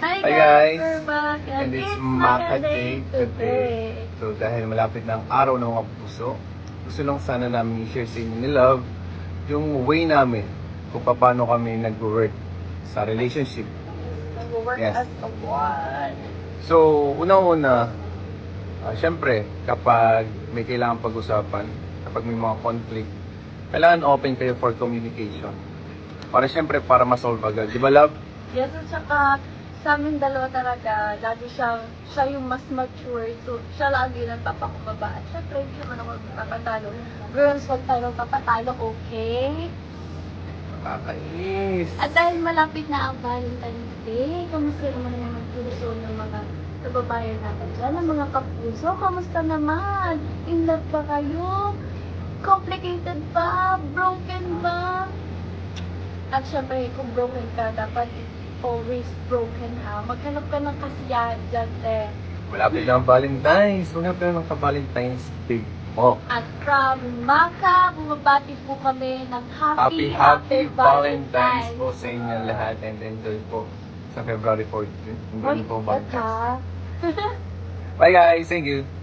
Hi, Hi, guys. We're back And it's Maka Day today. So dahil malapit na ang araw ng mga puso, gusto lang sana namin i-share sa inyo ni Love yung way namin kung paano kami nag-work sa relationship. Nag-work Yes. as a one. So, unang-una, ah, syempre, kapag may kailangan pag-usapan, kapag may mga conflict, kailangan open kayo for communication. Para syempre, para ma-solve agad. Di ba, Love? Yes, at saka sa amin dalawa talaga, lagi siyang, siya yung mas mature. So, siya lagi nagpapakumbaba. At syempre, hindi naman ako magpapatalo. Girls, huwag tayo magpapatalo, okay? Nakakainis. At dahil malapit na ang Valentine's Day, kamusta naman ang mga puso ng mga kababayan natin dyan, ang mga kapuso, kamusta naman? In love ba kayo? Complicated ba? Broken ba? At syempre, kung broken ka, dapat always broken ha. Maghanap ka ng kasiyahan dyan, te. Malapit na ang Valentine's. Maghanap na ng ka-Valentine's Day mo. At from Maka, bumabati po kami ng Happy, happy Valentine's po sa inyo lahat and enjoy po sa February 14. Ang Hoy, galing po ha? Bye guys, thank you.